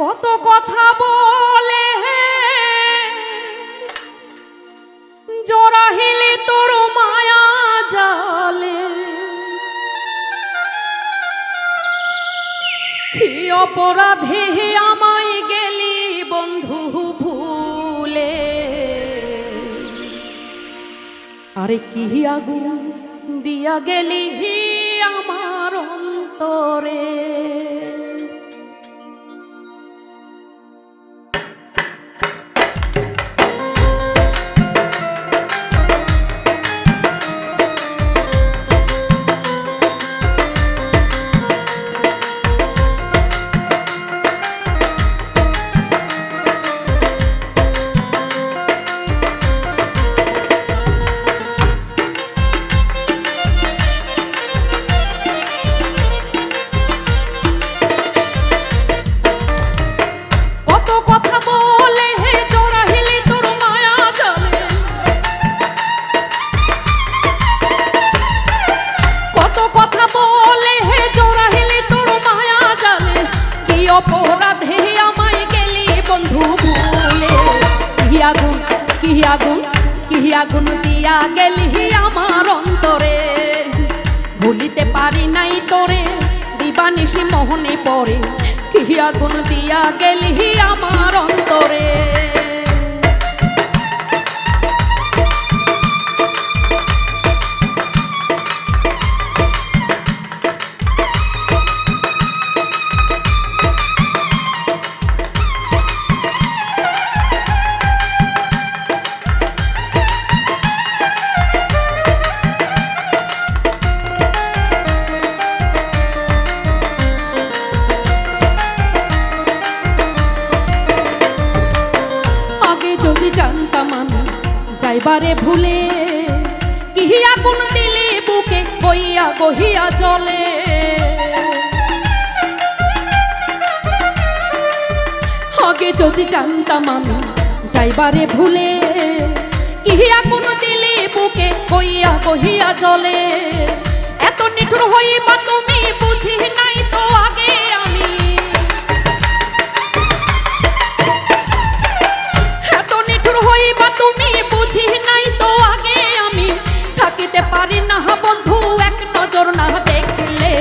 কত কথা বলে? জোড়াহিলে তোর মায়া জালে। কি অপরাধে আমায় গেলি বন্ধু ভুলে? আরে কি আগুন দিয়া গেলি আমার অন্তরে? আগুন কি আগুন দিয়া গেলি আমার অন্তরে। ভুলিতে পারি নাই তোরে দিবানিসি মোহনে পরে কি আগুন দিয়া গেলি আমার অন্তরে। যাইবারে ভুলে কিহিয়া আগুন দিলে বুকে বইয়া বহিয়া চলে। আগে যদি জানতাম আমি যাইবারে ভুলে কিহিয়া আগুন দিলে বুকে বইয়া বহিয়া চলে। এত নিঠুর হইবা তুমি বুঝি নাই না দেখলে,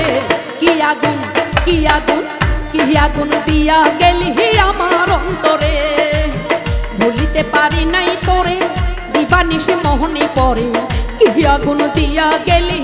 কি আগুন কি আগুন কি আগুন দিয়া গেলি আমার অন্তরে? ভুলিতে পারি নাই তোরে দিবানিসে মোহনে পরে, কি আগুন দিয়া গেলি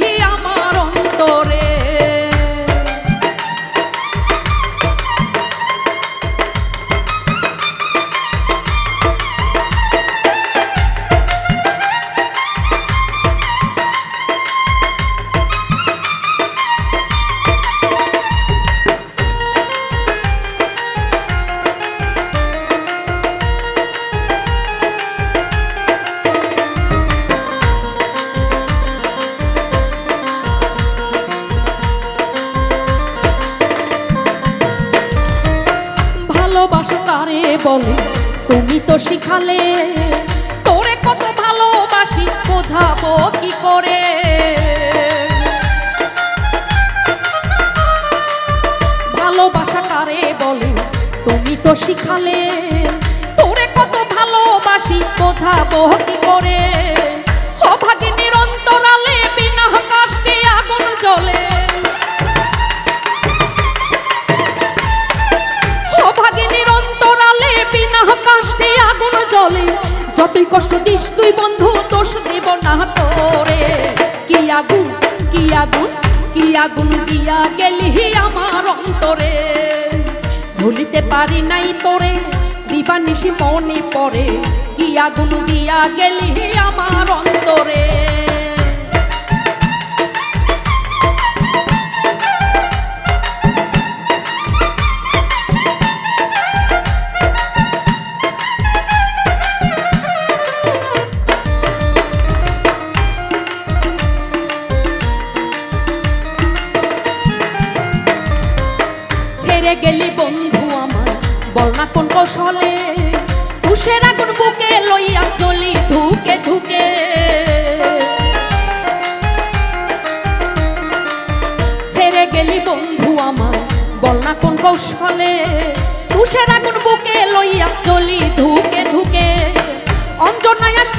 ভালোবাসো কারে বলে, তুমি তো শিখালে, তোরে কত ভালোবাসি, বোঝাবো কি করে? ভালোবাসা কারে বলে, তুমি তো শিখালে, তোরে কত ভালোবাসি, বোঝাবো কি করে? অভাগী যতই কষ্ট দিস তুই বন্ধু, দোষ দেব না তোরে। কি আগুন কি আগুন কি আগুন দিয়া গেলি আমার অন্তরে। ভুলিতে পারি নাই তোরে দিবানিসি মনে পড়ে। কি আগুন দিয়া গেলি আমার অন্তরে। বল না কোন কৌশলে? তুষের আগুন বুকে লইয়া চলি ধুকে ধুকে। ছেড়ে গেলি বন্ধু আমার, বল না কোন কৌশলে? তুষের আগুন বুকে লইয়া চলি ধুকে ধুকে। অঞ্জনায় আজ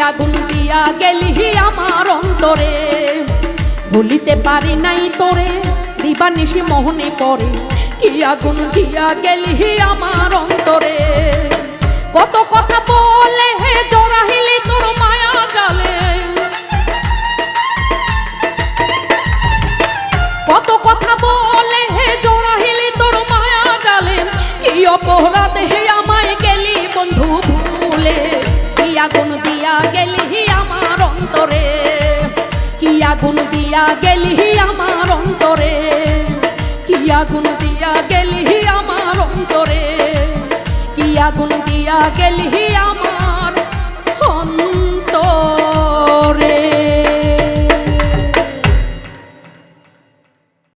আগুন দিয়া গেলি আমার অন্তরে। ভুলিতে পারি নাই তোরে, দিবানিশি মোহনে পরে। কি আগুন দিয়া গেলি আমার অন্তরে। কত কথা বলে আগুন দিয়া গেলি আমার অন্তরে? কি আগুন দিয়া গেলি আমার অন্তরে? কি আগুন দিয়া গেলি